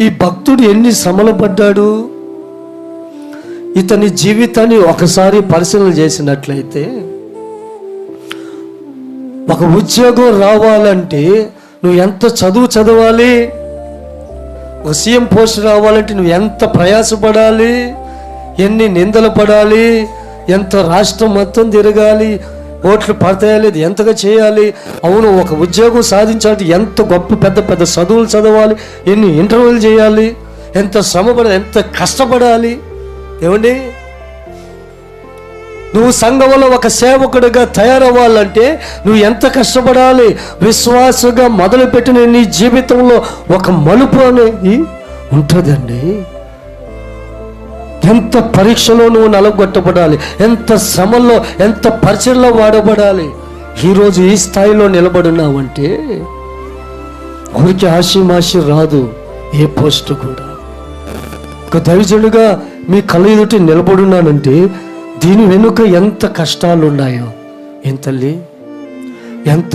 ఈ భక్తుడు ఎన్ని శ్రమలు పడ్డాడు? ఇతని జీవితాన్ని ఒకసారి పరిశీలన చేసినట్లయితే ఒక ఉద్యోగం రావాలంటే నువ్వు ఎంత చదువు చదవాలి? ఒక సీఎం పోస్ట్ రావాలంటే నువ్వు ఎంత ప్రయాసపడాలి? ఎన్ని నిందలు పడాలి? ఎంత రాష్ట్రం మొత్తం తిరగాలి? ఓట్లు పడతాయా లేదు ఎంతగా చేయాలి? అవును ఒక ఉద్యోగం సాధించాలంటే ఎంత గొప్ప పెద్ద పెద్ద చదువులు చదవాలి? ఎన్ని ఇంటర్వ్యూలు చేయాలి? ఎంత శ్రమపడాలి ఎంత కష్టపడాలి? ఏమండి? నువ్వు సంఘంలో ఒక సేవకుడిగా తయారవ్వాలంటే నువ్వు ఎంత కష్టపడాలి? విశ్వాసగా మొదలుపెట్టిన నీ జీవితంలో ఒక మలుపు అనేది ఉంటుందండి. ఎంత పరీక్షలో నువ్వు నలగొట్టబడాలి? ఎంత శ్రమల్లో ఎంత పరిచయంలో వాడబడాలి? ఈరోజు ఈ స్థాయిలో నిలబడున్నావంటే ఊరికి ఆశీమాషి రాదు ఏ పోస్ట్ కూడా. ఒక దైవజనుడుగా మీ కళ్ళ ఎదుటి నిలబడున్నానంటే దీని వెనుక ఎంత కష్టాలు ఉన్నాయో ఏం తల్లి? ఎంత